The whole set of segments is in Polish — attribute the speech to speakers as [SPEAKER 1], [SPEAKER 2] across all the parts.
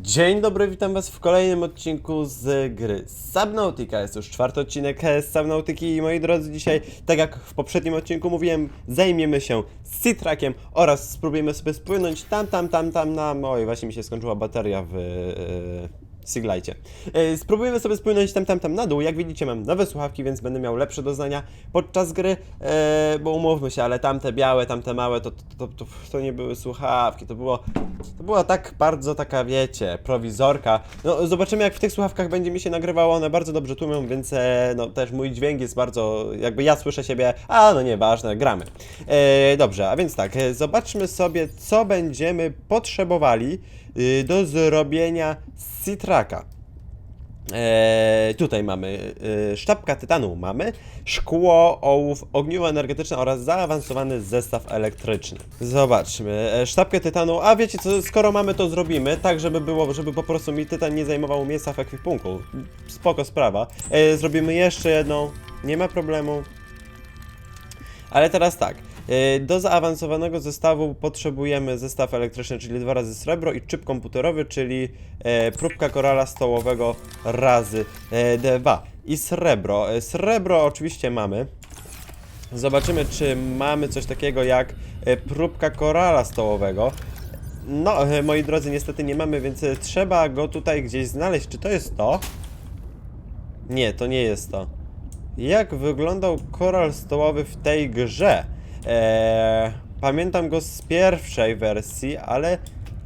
[SPEAKER 1] Dzień dobry, witam was w kolejnym odcinku z gry Subnautica. Jest już czwarty odcinek z Subnautiki i moi drodzy, dzisiaj, tak jak w poprzednim odcinku mówiłem, zajmiemy się Citrakiem oraz spróbujemy sobie spłynąć tam, tam, tam, tam na... Oj, właśnie mi się skończyła bateria w... Yy... Siglajcie. E, Spróbujemy sobie spłynąć tam, tam, tam na dół. Jak widzicie, mam nowe słuchawki, więc będę miał lepsze doznania podczas gry, e, bo umówmy się, ale tamte białe, tamte małe, to, to, to, to, nie były słuchawki, to było, to była tak bardzo taka, wiecie, prowizorka. No, zobaczymy, jak w tych słuchawkach będzie mi się nagrywało, one bardzo dobrze tłumią, więc e, no, też mój dźwięk jest bardzo, jakby ja słyszę siebie, a no nieważne, gramy. Dobrze, a więc tak, zobaczmy sobie, co będziemy potrzebowali do zrobienia Citraka. Eee, tutaj mamy e, sztabka tytanu, mamy szkło, ołów, ogniwo energetyczne oraz zaawansowany zestaw elektryczny. Zobaczmy, e, sztabkę tytanu, a wiecie co, skoro mamy to zrobimy, tak żeby było, żeby po prostu mi tytan nie zajmował miejsca w ekwipunku. Spoko sprawa. E, zrobimy jeszcze jedną, nie ma problemu. Ale teraz tak. E, Do zaawansowanego zestawu potrzebujemy zestaw elektryczny, czyli dwa razy srebro i czyp komputerowy, czyli e, próbka korala stołowego razy e, dwa. I srebro. Srebro oczywiście mamy. Zobaczymy, czy mamy coś takiego jak próbka korala stołowego. No, moi drodzy, niestety nie mamy, więc trzeba go tutaj gdzieś znaleźć. Czy to jest to? Nie, to nie jest to. Jak wyglądał koral stołowy w tej grze? Eee, pamiętam go z pierwszej wersji, ale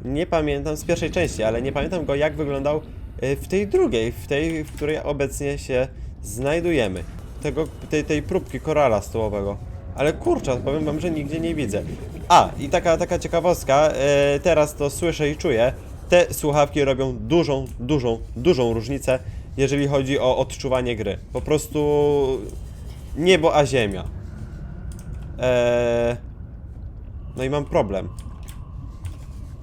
[SPEAKER 1] nie pamiętam z pierwszej części, ale nie pamiętam go jak wyglądał e, w tej drugiej, w tej, w której obecnie się znajdujemy. Tego, tej, tej próbki korala stołowego. Ale kurczę, powiem wam, że nigdzie nie widzę. A, i taka, taka ciekawostka, e, teraz to słyszę i czuję. Te słuchawki robią dużą, dużą, dużą różnicę, jeżeli chodzi o odczuwanie gry. Po prostu niebo a ziemia. Eee, no i mam problem.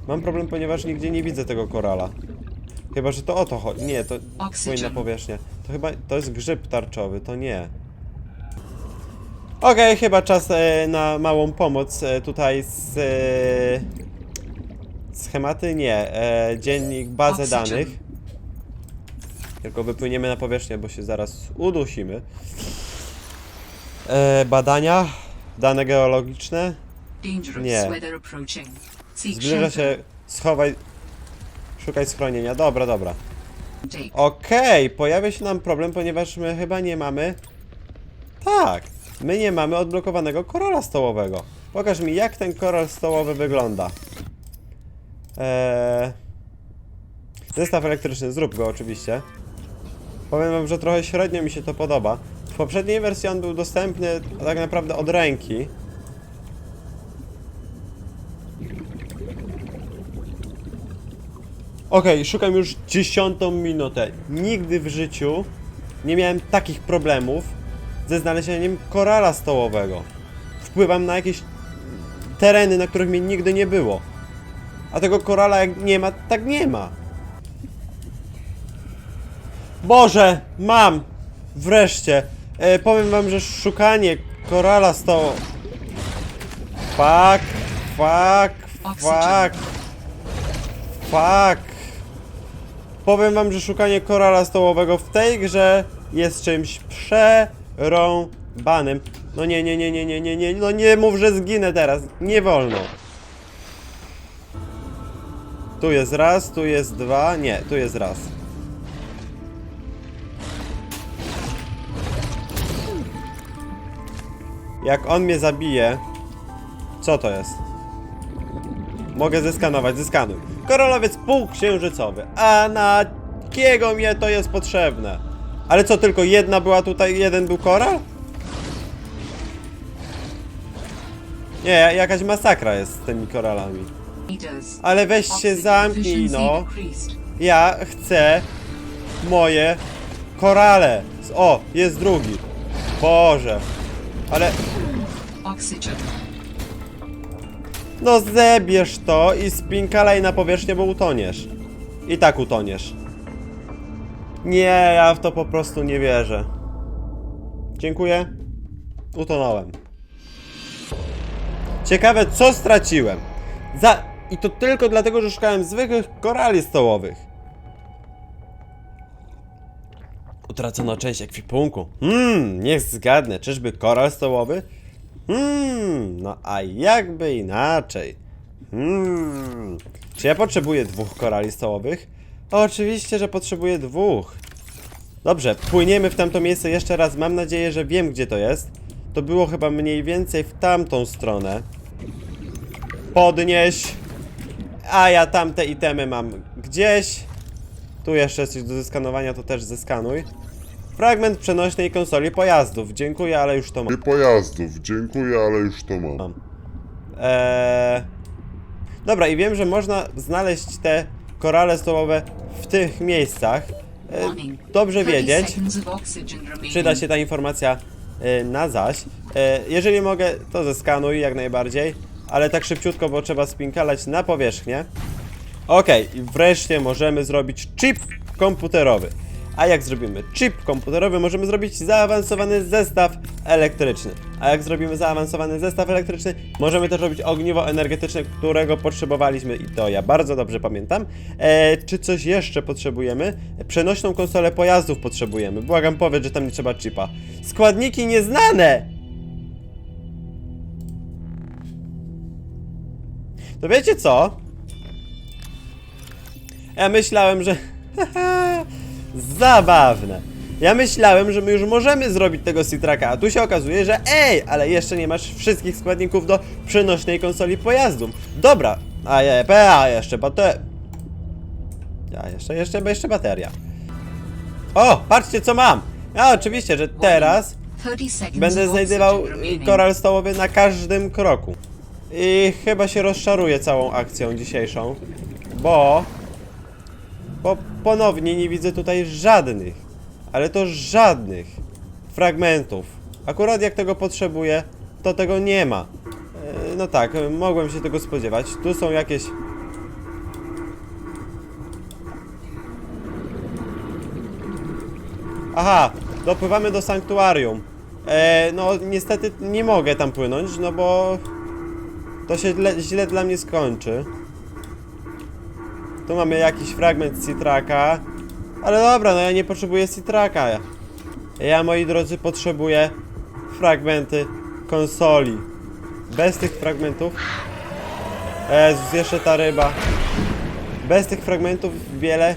[SPEAKER 1] Mam problem, ponieważ nigdzie nie widzę tego korala. Chyba, że to o to chodzi. Nie, to
[SPEAKER 2] Oxygen.
[SPEAKER 1] płynna powierzchnia. To chyba, to jest grzyb tarczowy, to nie. Okej, chyba czas e, na małą pomoc e, tutaj z... E, schematy? Nie. E, dziennik, bazę
[SPEAKER 2] Oxygen.
[SPEAKER 1] danych. Tylko wypłyniemy na powierzchnię, bo się zaraz udusimy. E, badania, dane geologiczne. Nie. Zbliża się, schowaj, szukaj schronienia. Dobra, dobra. Okej, pojawia się nam problem, ponieważ my chyba nie mamy... Tak, my nie mamy odblokowanego korala stołowego. Pokaż mi, jak ten koral stołowy wygląda. Eee... Zestaw elektryczny, zrób go oczywiście. Powiem wam, że trochę średnio mi się to podoba. W poprzedniej wersji on był dostępny tak naprawdę od ręki. Okej, szukam już dziesiątą minutę. Nigdy w życiu nie miałem takich problemów ze znalezieniem korala stołowego. Wpływam na jakieś tereny, na których mnie nigdy nie było. A tego korala jak nie ma, tak nie ma. Boże, mam! Wreszcie. E, powiem wam, że szukanie korala stołowego... Fuck, fuck, fuck. Fuck. Powiem wam, że szukanie korala stołowego w tej grze jest czymś przerąbanym. No nie, nie, nie, nie, nie, nie, nie, no nie mów, że zginę teraz. Nie wolno. Tu jest raz, tu jest dwa, nie, tu jest raz. Jak on mnie zabije, co to jest? Mogę zeskanować, zeskanuj. Koralowiec półksiężycowy. A na kiego mnie to jest potrzebne? Ale co, tylko jedna była tutaj, jeden był koral? Nie, jakaś masakra jest z tymi koralami. Ale weź się zamknij, no. Ja chcę moje korale. O, jest drugi. Boże. Ale
[SPEAKER 2] Oxygen.
[SPEAKER 1] No zebierz to i spinkalej na powierzchnię, bo utoniesz. I tak utoniesz. Nie, ja w to po prostu nie wierzę. Dziękuję. Utonąłem. Ciekawe, co straciłem. Za... I to tylko dlatego, że szukałem zwykłych korali stołowych. Utracono część ekwipunku. Hmm, niech zgadnę, czyżby koral stołowy? Hmm, no a jakby inaczej? Hmm, czy ja potrzebuję dwóch korali stołowych? Oczywiście, że potrzebuję dwóch. Dobrze, płyniemy w tamto miejsce jeszcze raz. Mam nadzieję, że wiem, gdzie to jest. To było chyba mniej więcej w tamtą stronę. Podnieś. A ja tamte itemy mam gdzieś. Tu jeszcze jest coś do zeskanowania, to też zeskanuj. Fragment przenośnej konsoli pojazdów. Dziękuję, ale już to mam.
[SPEAKER 3] Nie pojazdów, dziękuję, ale już to mam.
[SPEAKER 1] Eee... Dobra, i wiem, że można znaleźć te korale stołowe w tych miejscach. E,
[SPEAKER 2] Warning.
[SPEAKER 1] dobrze
[SPEAKER 2] 30
[SPEAKER 1] wiedzieć. Przyda się ta informacja e, na zaś. E, jeżeli mogę, to zeskanuj jak najbardziej. Ale tak szybciutko, bo trzeba spinkalać na powierzchnię. Okej, i wreszcie możemy zrobić chip komputerowy. A jak zrobimy chip komputerowy, możemy zrobić zaawansowany zestaw elektryczny. A jak zrobimy zaawansowany zestaw elektryczny, możemy też robić ogniwo energetyczne, którego potrzebowaliśmy i to ja bardzo dobrze pamiętam. E, czy coś jeszcze potrzebujemy? Przenośną konsolę pojazdów potrzebujemy. Błagam, powiedz, że tam nie trzeba chipa. Składniki nieznane! To wiecie co? Ja myślałem, że. Zabawne. Ja myślałem, że my już możemy zrobić tego Citraka, a tu się okazuje, że ej, ale jeszcze nie masz wszystkich składników do przenośnej konsoli pojazdów. Dobra, a je, a jeszcze bateria. Ja jeszcze, jeszcze, jeszcze bateria. O, patrzcie co mam! Ja oczywiście, że teraz
[SPEAKER 2] 30 seconds
[SPEAKER 1] Będę
[SPEAKER 2] remaining.
[SPEAKER 1] koral stołowy na każdym kroku. I chyba się rozczaruję całą akcją dzisiejszą, bo... Bo ponownie nie widzę tutaj żadnych, ale to żadnych fragmentów. Akurat jak tego potrzebuję, to tego nie ma. E, No tak, mogłem się tego spodziewać. Tu są jakieś... Aha, dopływamy do sanktuarium. E, no niestety nie mogę tam płynąć, no bo to się źle dla mnie skończy. Tu mamy jakiś fragment Citraka. Ale dobra, no ja nie potrzebuję Citraka. Ja, moi drodzy, potrzebuję fragmenty konsoli. Bez tych fragmentów... Jezus, jeszcze ta ryba. Bez tych fragmentów wiele...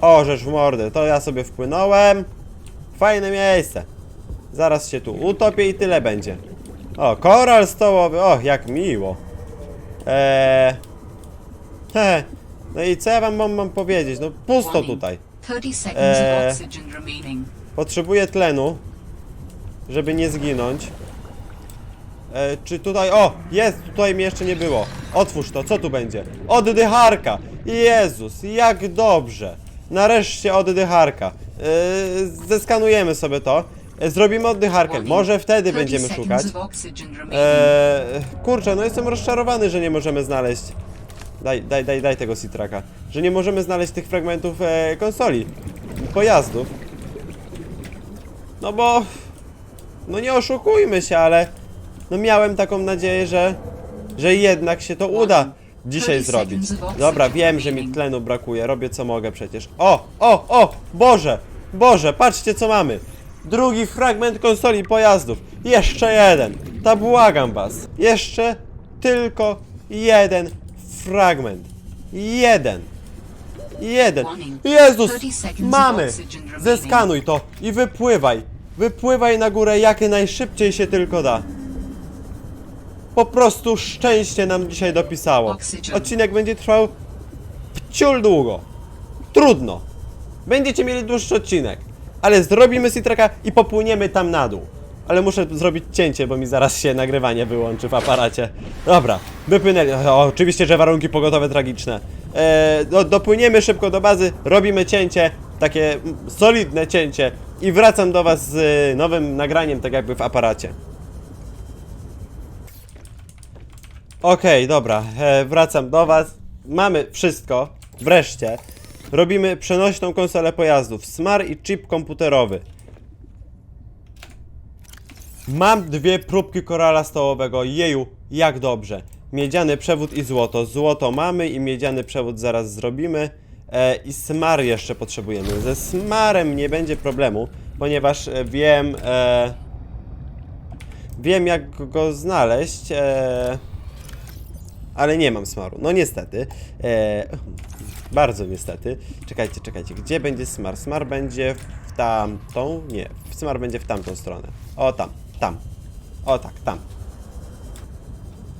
[SPEAKER 1] O, rzecz w mordę, to ja sobie wpłynąłem. Fajne miejsce. Zaraz się tu utopię i tyle będzie. O, koral stołowy, o, jak miło. Eee... He, no i co ja wam mam, mam powiedzieć? No pusto tutaj.
[SPEAKER 2] 30 seconds
[SPEAKER 1] Eee. Potrzebuję tlenu, żeby nie zginąć. E, czy tutaj... O! Jest! Tutaj mi jeszcze nie było. Otwórz to, co tu będzie? Oddycharka! Jezus, jak dobrze! Nareszcie oddycharka. E, zeskanujemy sobie to. E, zrobimy oddycharkę. Może wtedy
[SPEAKER 2] 30
[SPEAKER 1] będziemy szukać. Eee, kurczę, no jestem rozczarowany, że nie możemy znaleźć. Daj, daj, daj, daj tego Citraka. Że nie możemy znaleźć tych fragmentów e, konsoli, pojazdów. No bo. No nie oszukujmy się, ale. No miałem taką nadzieję, że. Że jednak się to uda dzisiaj zrobić. Dobra, wiem, że mi tlenu brakuje, robię co mogę przecież. O, o, o! Boże! Boże, patrzcie co mamy! Drugi fragment konsoli pojazdów. Jeszcze jeden. Ta błagam was. Jeszcze tylko jeden fragment. Jeden. Jeden. Jezus! Mamy! Zeskanuj to i wypływaj. Wypływaj na górę jak najszybciej się tylko da. Po prostu szczęście nam dzisiaj dopisało. Odcinek będzie trwał ciul długo. Trudno. Będziecie mieli dłuższy odcinek. Ale zrobimy Citraka i popłyniemy tam na dół. Ale muszę zrobić cięcie, bo mi zaraz się nagrywanie wyłączy w aparacie. Dobra, wypłynęli. O, oczywiście, że warunki pogotowe tragiczne. E, do, dopłyniemy szybko do bazy, robimy cięcie, takie solidne cięcie i wracam do Was z y, nowym nagraniem, tak jakby w aparacie. Okej, dobra, e, wracam do Was. Mamy wszystko, wreszcie. Robimy przenośną konsolę pojazdów, smar i chip komputerowy. Mam dwie próbki korala stołowego, jeju, jak dobrze. Miedziany przewód i złoto. Złoto mamy i miedziany przewód zaraz zrobimy. E, I smar jeszcze potrzebujemy. Ze smarem nie będzie problemu, ponieważ e, wiem... E, wiem jak go znaleźć. E, ale nie mam smaru. No niestety. E, bardzo niestety. Czekajcie, czekajcie. Gdzie będzie smar? Smar będzie w tamtą? Nie. Smar będzie w tamtą stronę. O, tam, tam. O, tak, tam.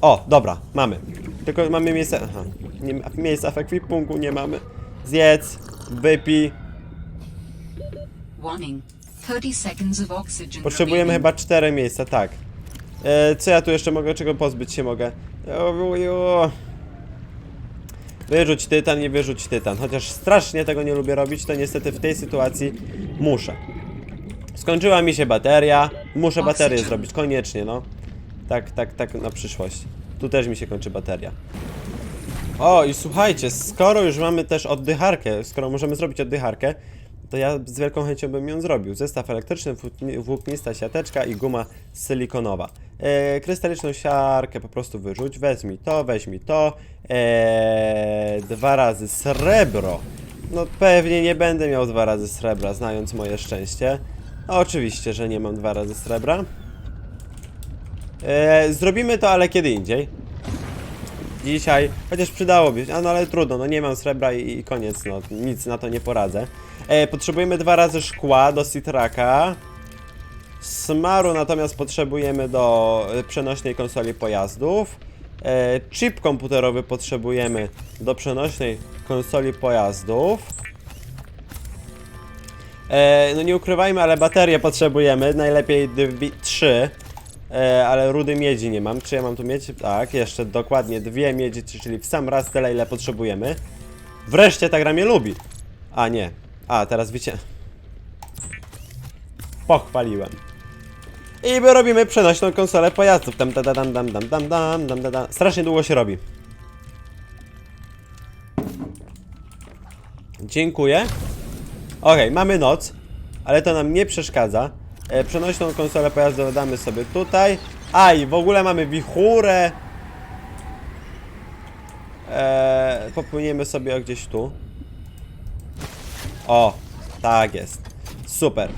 [SPEAKER 1] O, dobra, mamy. Tylko mamy miejsce... Aha. Nie, miejsca w ekwipunku nie mamy. Zjedz, wypij.
[SPEAKER 2] Warning. 30 seconds of oxygen
[SPEAKER 1] Potrzebujemy chyba cztery miejsca, tak. E, co ja tu jeszcze mogę, czego pozbyć się mogę? O. Wyrzuć tytan, nie wyrzuć tytan. Chociaż strasznie tego nie lubię robić, to niestety w tej sytuacji muszę. Skończyła mi się bateria. Muszę baterię zrobić, koniecznie, no. Tak, tak, tak na przyszłość. Tu też mi się kończy bateria. O, i słuchajcie, skoro już mamy też oddycharkę, skoro możemy zrobić oddycharkę, to ja z wielką chęcią bym ją zrobił. Zestaw elektryczny, włókni- włóknista siateczka i guma silikonowa. E, krystaliczną siarkę po prostu wyrzuć, weźmij to, weźmij to. E, dwa razy srebro. No pewnie nie będę miał dwa razy srebra, znając moje szczęście. Oczywiście, że nie mam dwa razy srebra. E, zrobimy to, ale kiedy indziej. Dzisiaj, chociaż przydałoby się, no ale trudno, no nie mam srebra i, i koniec, no nic na to nie poradzę. E, potrzebujemy dwa razy szkła do Citraka. Smaru natomiast potrzebujemy do e, przenośnej konsoli pojazdów. E, chip komputerowy potrzebujemy do przenośnej konsoli pojazdów. E, no nie ukrywajmy, ale baterie potrzebujemy, najlepiej dwie, trzy. E, ale rudy miedzi nie mam. Czy ja mam tu mieć? Tak, jeszcze dokładnie dwie miedzi, czyli w sam raz tyle, ile potrzebujemy. Wreszcie ta gra mnie lubi. A nie. A, teraz wiecie. Pochwaliłem. I my robimy przenośną konsolę pojazdów. Tam, dam, dam, dam, dam, dam, dam, da, da. Strasznie długo się robi. Dziękuję. Okej, mamy noc, ale to nam nie przeszkadza. E, przenośną konsolę pojazdów damy sobie tutaj. A i w ogóle mamy wichurę. E, popłyniemy sobie gdzieś tu. O, tak jest. Super.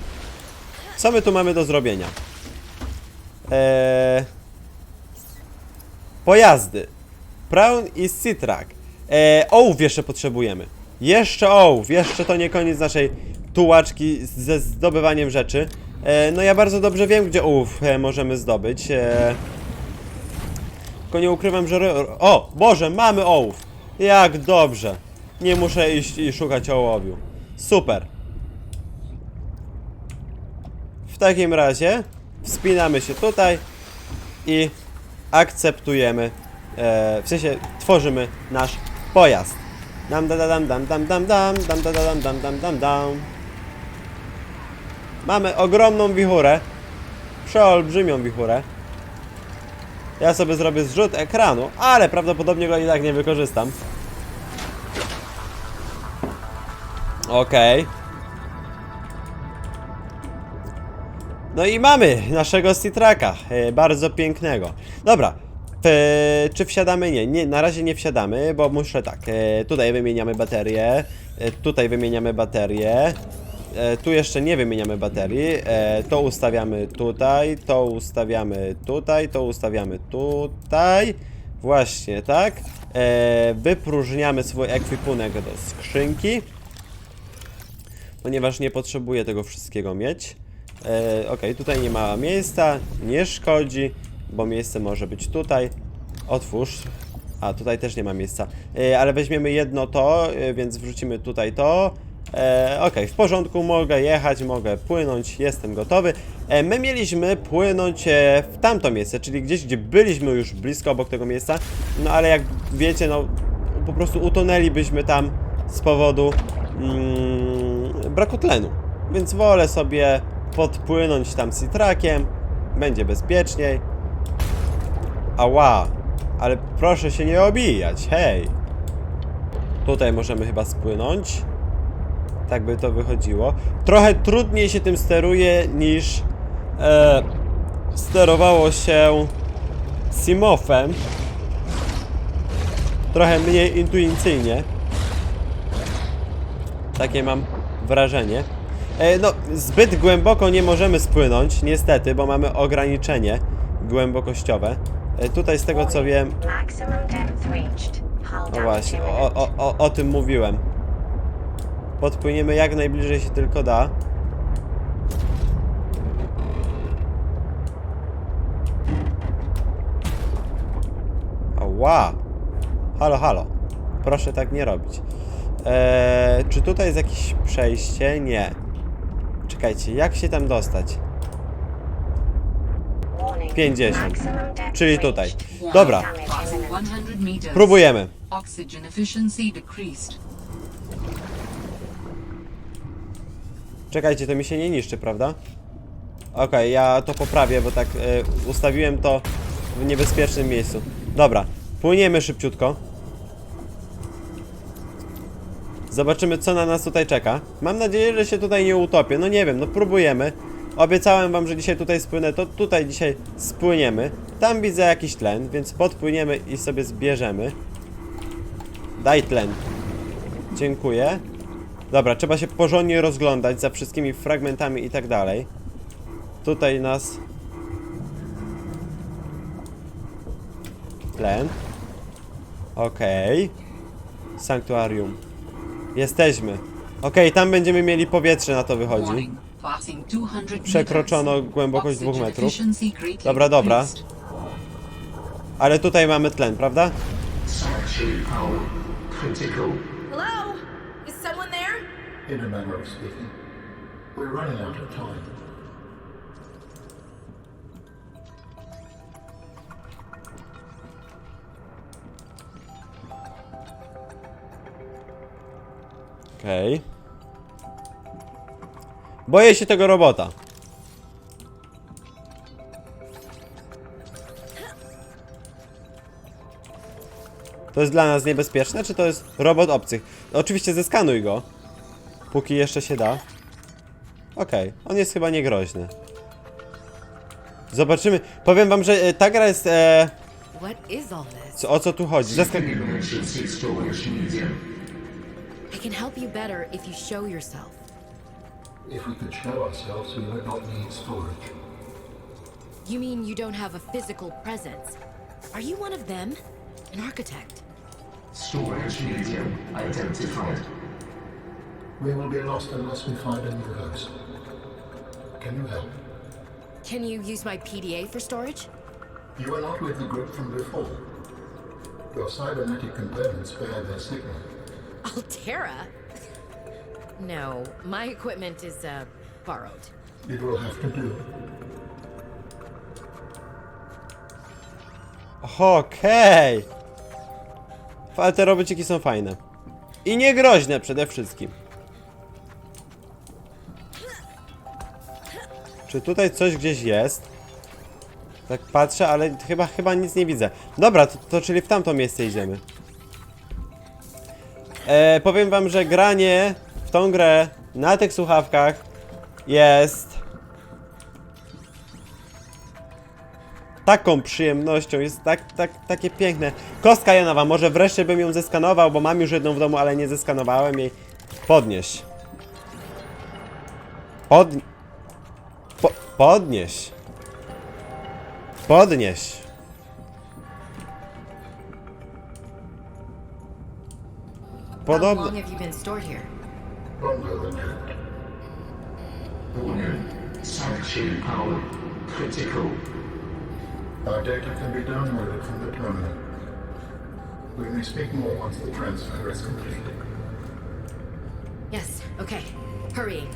[SPEAKER 1] Co my tu mamy do zrobienia? E, pojazdy. Brown i Citrak. E, ołów jeszcze potrzebujemy. Jeszcze ołów. Jeszcze to nie koniec naszej tułaczki ze zdobywaniem rzeczy. E, no ja bardzo dobrze wiem, gdzie ołów e, możemy zdobyć. E, tylko nie ukrywam, że... O! Boże, mamy ołów! Jak dobrze! Nie muszę iść i szukać ołowiu. Super. W takim razie wspinamy się tutaj i akceptujemy, e, w sensie tworzymy nasz pojazd. Dam da da dam dam dam dam dam dam da da dam dam dam dam dam. Mamy ogromną wichurę, przeolbrzymią wichurę. Ja sobie zrobię zrzut ekranu, ale prawdopodobnie go i tak nie wykorzystam. Okej. No i mamy naszego Citraka, e, bardzo pięknego. Dobra, e, czy wsiadamy? Nie, nie, na razie nie wsiadamy, bo muszę tak, e, tutaj wymieniamy baterię, e, tutaj wymieniamy baterię, e, tu jeszcze nie wymieniamy baterii, e, to ustawiamy tutaj, to ustawiamy tutaj, to ustawiamy tutaj, właśnie tak. E, wypróżniamy swój ekwipunek do skrzynki ponieważ nie potrzebuję tego wszystkiego mieć. E, ok, tutaj nie ma miejsca, nie szkodzi, bo miejsce może być tutaj. Otwórz. A, tutaj też nie ma miejsca. E, ale weźmiemy jedno to, e, więc wrzucimy tutaj to. E, ok, w porządku, mogę jechać, mogę płynąć, jestem gotowy. E, my mieliśmy płynąć e, w tamto miejsce, czyli gdzieś, gdzie byliśmy już blisko obok tego miejsca. No ale jak wiecie, no po prostu utonęlibyśmy tam z powodu mm, braku tlenu. Więc wolę sobie podpłynąć tam Citrakiem, będzie bezpieczniej. Ała, ale proszę się nie obijać, hej. Tutaj możemy chyba spłynąć. Tak by to wychodziło. Trochę trudniej się tym steruje niż e, sterowało się Simofem. trochę mniej intuicyjnie. Takie mam wrażenie. E, no, zbyt głęboko nie możemy spłynąć, niestety, bo mamy ograniczenie głębokościowe. E, tutaj z tego co wiem, no właśnie, o, o, o, o tym mówiłem. Podpłyniemy jak najbliżej się tylko da. Ała! Halo, halo. Proszę tak nie robić. Eee, czy tutaj jest jakieś przejście? Nie. Czekajcie, jak się tam dostać?
[SPEAKER 4] Warning.
[SPEAKER 1] 50.
[SPEAKER 4] Maximum depth
[SPEAKER 1] Czyli tutaj. Dobra,
[SPEAKER 2] Passing 100 meters.
[SPEAKER 1] próbujemy. Czekajcie, to mi się nie niszczy, prawda? Okej, ja to poprawię, bo tak e, ustawiłem to w niebezpiecznym miejscu. Dobra, płyniemy szybciutko. Zobaczymy, co na nas tutaj czeka. Mam nadzieję, że się tutaj nie utopię. No nie wiem, no próbujemy. Obiecałem wam, że dzisiaj tutaj spłynę, to tutaj dzisiaj spłyniemy. Tam widzę jakiś tlen, więc podpłyniemy i sobie zbierzemy. Daj tlen. Dziękuję. Dobra, trzeba się porządnie rozglądać za wszystkimi fragmentami i tak dalej. Tutaj nas... Tlen. Okej. Sanktuarium. Jesteśmy. Okej, tam będziemy mieli powietrze, na to wychodzi.
[SPEAKER 2] Warning. Passing 200 meters.
[SPEAKER 1] Przekroczono głębokość dwóch metrów. Dobra, dobra. Ale tutaj mamy tlen, prawda?
[SPEAKER 5] Sanctuary power critical.
[SPEAKER 6] Hello? Is someone there?
[SPEAKER 5] In a manner of speaking, we're running out of time.
[SPEAKER 1] Okej. Boję się tego robota. To jest dla nas niebezpieczne, czy to jest robot obcych? No, oczywiście zeskanuj go. Póki jeszcze się da. Okej, on jest chyba niegroźny. Zobaczymy. Powiem wam, że e, ta gra jest... E, co, o co tu chodzi? Zeska
[SPEAKER 5] Emergency storage medium.
[SPEAKER 7] I can help you better if you show yourself.
[SPEAKER 5] If we could show ourselves, we would not need storage.
[SPEAKER 7] You mean you don't have a physical presence? Are you one of them? An architect?
[SPEAKER 5] Storage medium identified. We will be lost unless we find a new host. Can you help?
[SPEAKER 7] Can you use my PDA for storage?
[SPEAKER 5] You are not with the group from before. Your cybernetic components bear their signal.
[SPEAKER 7] Altera? No, my equipment is, uh, borrowed.
[SPEAKER 5] It will have to do.
[SPEAKER 1] Okej. Ale te robociki są fajne. I niegroźne przede wszystkim. Czy tutaj coś gdzieś jest? Tak patrzę, ale chyba, chyba nic nie widzę. Dobra, to, to czyli w tamto miejsce idziemy. E, powiem wam, że granie w tą grę na tych słuchawkach jest taką przyjemnością, jest tak, tak, takie piękne. Kostka janowa, może wreszcie bym ją zeskanował, bo mam już jedną w domu, ale nie zeskanowałem jej. Podnieś. Pod... Po, podnieś. Podnieś. Podobno...
[SPEAKER 8] Warning. Sanctuary power critical.
[SPEAKER 5] Our data can be downloaded from the terminal. We may speak more once the transfer is complete.
[SPEAKER 7] Yes, okay. Hurrying.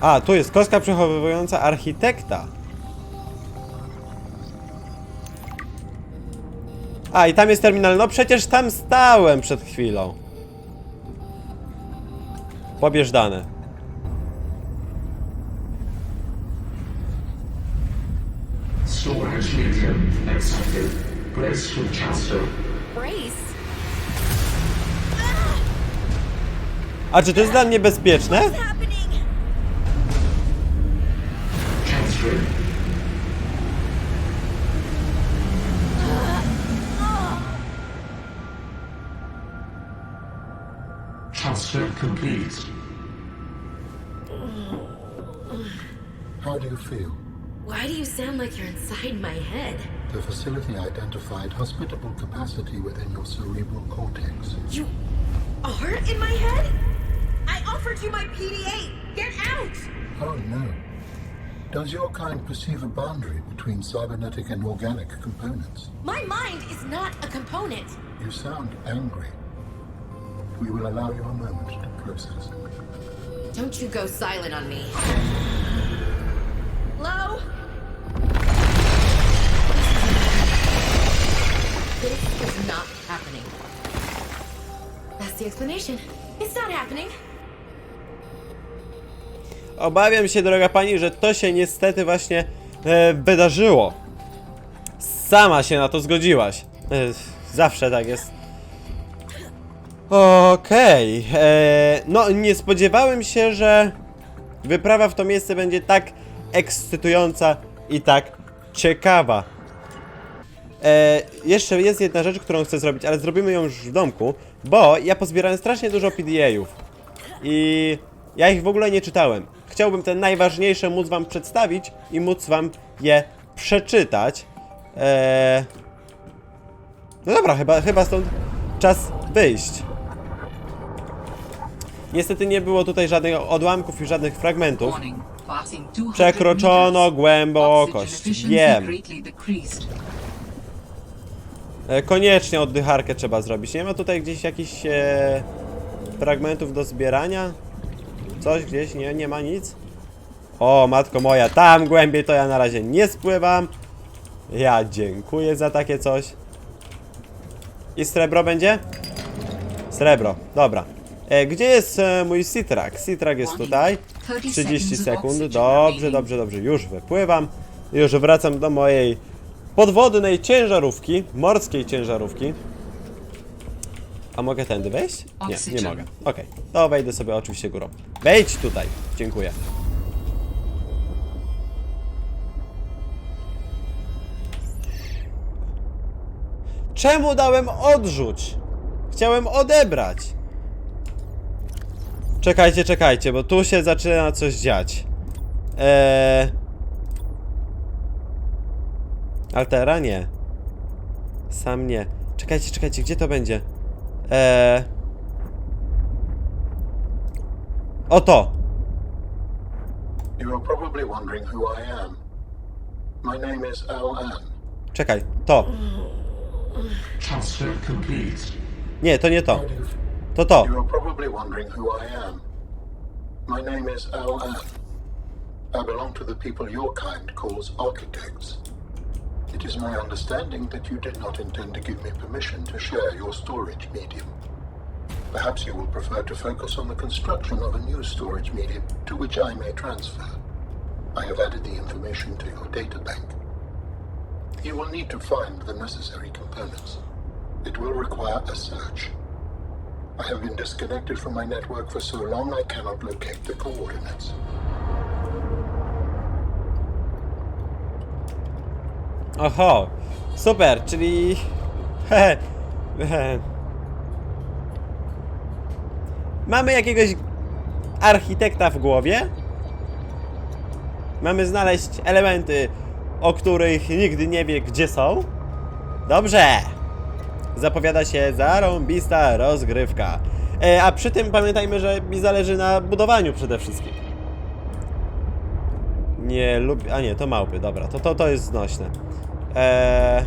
[SPEAKER 1] A, tu jest kostka przechowywująca architekta. A, i tam jest terminal. No przecież tam stałem przed chwilą. Pobierz dane.
[SPEAKER 8] Storage medium accepted. Brace for transfer.
[SPEAKER 7] Brace?
[SPEAKER 1] A czy to jest dla mnie bezpieczne?
[SPEAKER 7] Why do you sound like you're inside my head?
[SPEAKER 5] The facility identified hospitable capacity within your cerebral cortex.
[SPEAKER 7] You are in my head?
[SPEAKER 6] I offered you my PDA. Get out!
[SPEAKER 5] Oh no. Does your kind perceive a boundary between cybernetic and organic components?
[SPEAKER 7] My mind is not a component.
[SPEAKER 5] You sound angry. We will allow you a moment to process.
[SPEAKER 7] Don't you go silent on me.
[SPEAKER 6] Low?
[SPEAKER 7] This is not happening. That's the explanation. It's not happening.
[SPEAKER 1] Obawiam się, droga pani, że to się niestety właśnie e, wydarzyło. Sama się na to zgodziłaś. E, zawsze tak jest. Okej. e, No, nie spodziewałem się, że wyprawa w to miejsce będzie tak ekscytująca i tak ciekawa. E, jeszcze jest jedna rzecz, którą chcę zrobić, ale zrobimy ją już w domku, bo ja pozbierałem strasznie dużo PDA-ów. I ja ich w ogóle nie czytałem. Chciałbym te najważniejsze móc wam przedstawić i móc wam je przeczytać. Eee... No dobra, chyba, chyba stąd czas wyjść. Niestety nie było tutaj żadnych odłamków i żadnych fragmentów.
[SPEAKER 2] Warning. Passing 200
[SPEAKER 1] Przekroczono głębokość. Wiem. E, koniecznie oddycharkę trzeba zrobić. Nie ma tutaj gdzieś jakichś e, fragmentów do zbierania? Coś gdzieś? Nie, nie ma nic? O, matko moja, tam głębiej to ja na razie nie spływam. Ja dziękuję za takie coś. I srebro będzie? Srebro, dobra. E, gdzie jest e, mój Citrak? Citrak jest tutaj. 30 sekund. Dobrze, dobrze, dobrze. Już wypływam. Już wracam do mojej podwodnej ciężarówki, morskiej ciężarówki. A mogę tędy wejść? Nie, nie mogę. Okej, to wejdę sobie oczywiście górą. Wejdź tutaj. Dziękuję. Czemu dałem odrzuć? Chciałem odebrać. Czekajcie, czekajcie, bo tu się zaczyna coś dziać. Eee... Altera? Nie. Sam nie. Czekajcie, czekajcie, gdzie to będzie? Eee... Oto! Czekaj, to. Nie, to nie to. To to.
[SPEAKER 5] You are probably wondering who I am. My name is Al. I belong to the people your kind calls architects. It is my understanding that you did not intend to give me permission to share your storage medium. Perhaps you will prefer to focus on the construction of a new storage medium to which I may transfer. I have added the information to your data bank. You will need to find the necessary components. It will require a search. I have been disconnected from my network for so long I cannot locate the coordinates.
[SPEAKER 1] Oho, super, czyli... Mamy jakiegoś architekta w głowie. Mamy znaleźć elementy, o których nigdy nie wie, gdzie są. Dobrze. Zapowiada się zarąbista rozgrywka. E, a przy tym pamiętajmy, że mi zależy na budowaniu przede wszystkim. Nie lubię. A nie, to małpy, dobra, to, to, to jest znośne. Eee...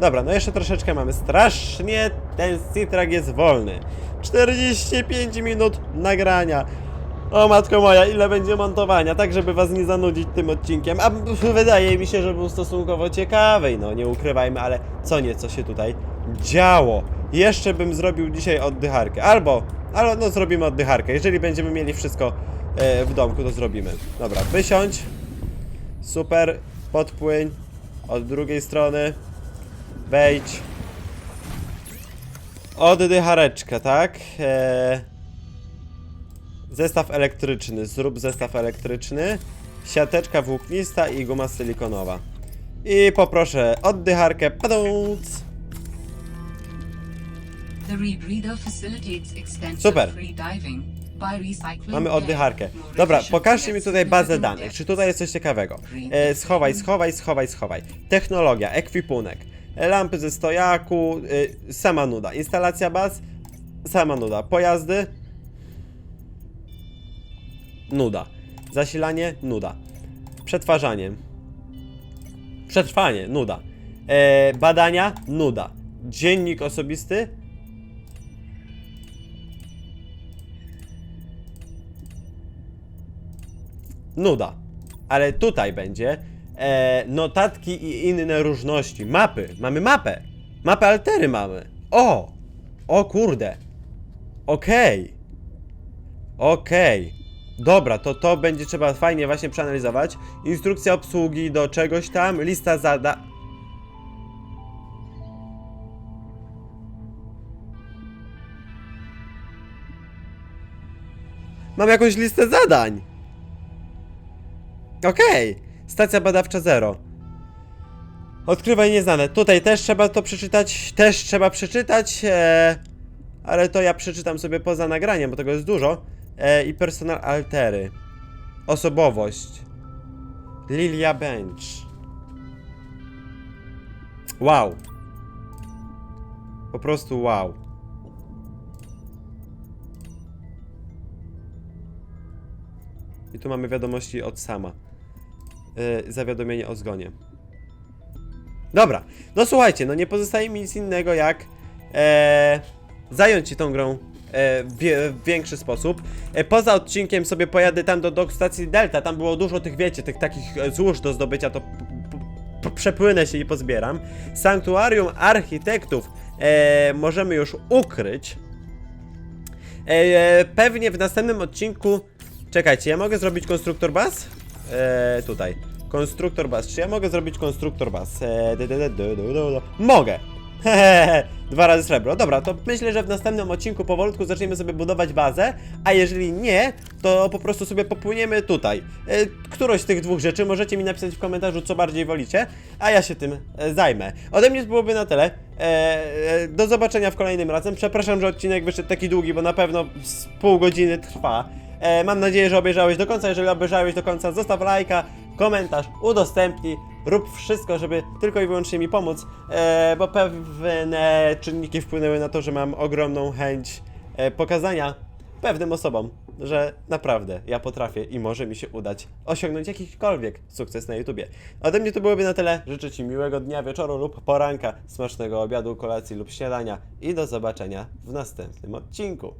[SPEAKER 1] Dobra, no jeszcze troszeczkę mamy. Strasznie ten Citrak jest wolny. 45 minut nagrania. O matko moja, ile będzie montowania, tak żeby was nie zanudzić tym odcinkiem. A wydaje mi się, że był stosunkowo ciekawy, no nie ukrywajmy, ale co nieco się tutaj działo. Jeszcze bym zrobił dzisiaj oddycharkę. Albo, albo no zrobimy oddycharkę. Jeżeli będziemy mieli wszystko e, w domku, to zrobimy. Dobra, wysiądź. Super, podpłyń. Od drugiej strony. Wejdź. Oddychareczka, tak? Eee... Zestaw elektryczny. Zrób zestaw elektryczny. Siateczka włóknista i guma silikonowa. I poproszę oddycharkę. Padąc. Super. Mamy oddycharkę. Dobra, pokażcie mi tutaj bazę danych. Czy tutaj jest coś ciekawego? E, schowaj, schowaj, schowaj, schowaj. Technologia, ekwipunek, e, lampy ze stojaku, y, sama nuda. Instalacja baz, sama nuda. Pojazdy, nuda. Zasilanie, nuda. Przetwarzanie, przetrwanie, nuda. E, badania, nuda. Dziennik osobisty, nuda. Ale tutaj będzie e, notatki i inne różności. Mapy. Mamy mapę. Mapę altery mamy. O! O kurde. Okej. Okej. Dobra, to to będzie trzeba fajnie właśnie przeanalizować. Instrukcja obsługi do czegoś tam, lista zada... Mam jakąś listę zadań. Okej. Stacja badawcza 0. Odkrywaj nieznane. Tutaj też trzeba to przeczytać. Też trzeba przeczytać. E, ale to ja przeczytam sobie poza nagraniem, bo tego jest dużo. E, I personal altery. Osobowość. Lilia Bench. Wow. Po prostu wow. I tu mamy wiadomości od sama. Yy, zawiadomienie o zgonie. Dobra, no słuchajcie, no nie pozostaje mi nic innego jak e, zająć się tą grą wie- w większy sposób. E, poza odcinkiem sobie pojadę tam do dok stacji Delta, tam było dużo tych, wiecie, tych takich e, złóż do zdobycia, to przepłynę się i pozbieram. Sanktuarium Architektów e, możemy już ukryć. E, pewnie w następnym odcinku. Czekajcie, ja mogę zrobić konstruktor baz? E, tutaj. Konstruktor baz. Czy ja mogę zrobić konstruktor baz? E. Mogę! Dwa razy srebro. Dobra, to myślę, że w następnym odcinku powolutku zaczniemy sobie budować bazę, a jeżeli nie, to po prostu sobie popłyniemy tutaj. E, z tych dwóch rzeczy możecie mi napisać w komentarzu, co bardziej wolicie, a ja się tym e, zajmę. Ode mnie byłoby na tyle. E, e, do zobaczenia w kolejnym razem. Przepraszam, że odcinek wyszedł taki długi, bo na pewno z pół godziny trwa. Mam nadzieję, że obejrzałeś do końca. Jeżeli obejrzałeś do końca, zostaw lajka, komentarz, udostępnij, rób wszystko, żeby tylko i wyłącznie mi pomóc, e, bo pewne czynniki wpłynęły na to, że mam ogromną chęć e, pokazania pewnym osobom, że naprawdę ja potrafię i może mi się udać osiągnąć jakikolwiek sukces na YouTubie. Ode mnie to byłoby na tyle. Życzę Ci miłego dnia, wieczoru lub poranka, smacznego obiadu, kolacji lub śniadania i do zobaczenia w następnym odcinku.